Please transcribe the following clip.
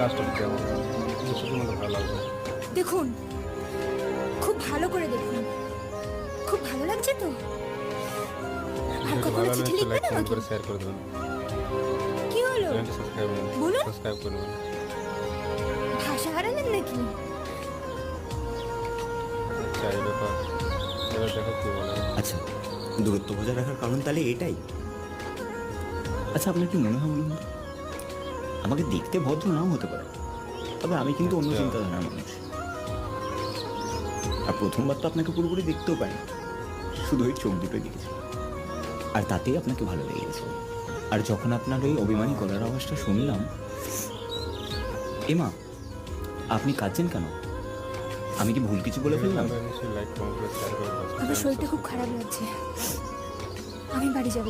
Last আমার। ভালো লাগবে দেখুন খুব ভালো করে দেখুন। খুব ভালো লাগছে তো? আর কখনো চিঠি লিখবেন আমাকে? করে শেয়ার করে দেবেন। কি হলো? সাবস্ক্রাইব বলুন। সাবস্ক্রাইব করবেন ভাষা হারালেন নাকি? আচ্ছা ব্যাপার এবার দেখো কি বলে। আচ্ছা দূরত্ব বজায় রাখার কারণ তাহলে এটাই। আচ্ছা আপনার কি মনে হয় বলুন? আমাকে দেখতে ভদ্র নাও হতে পারে। তবে আমি কিন্তু অন্য আচ্ছা। চিন্তাধারার মানুষ। আর প্রথমবার তো আপনাকে পুরোপুরি দেখতেও পাই শুধু ওই চোখ দুটো দেখেছি। আর তাতেই আপনাকে ভালো লেগে গেছে আর যখন আপনার ওই অভিমানী গলার আওয়াজটা শুনলাম এমা আপনি কাঁদছেন কেন? আমি কি ভুল কিছু বলে ফেললাম? আমার শরীরটা খুব খারাপ লাগছে। আমি বাড়ি যাব।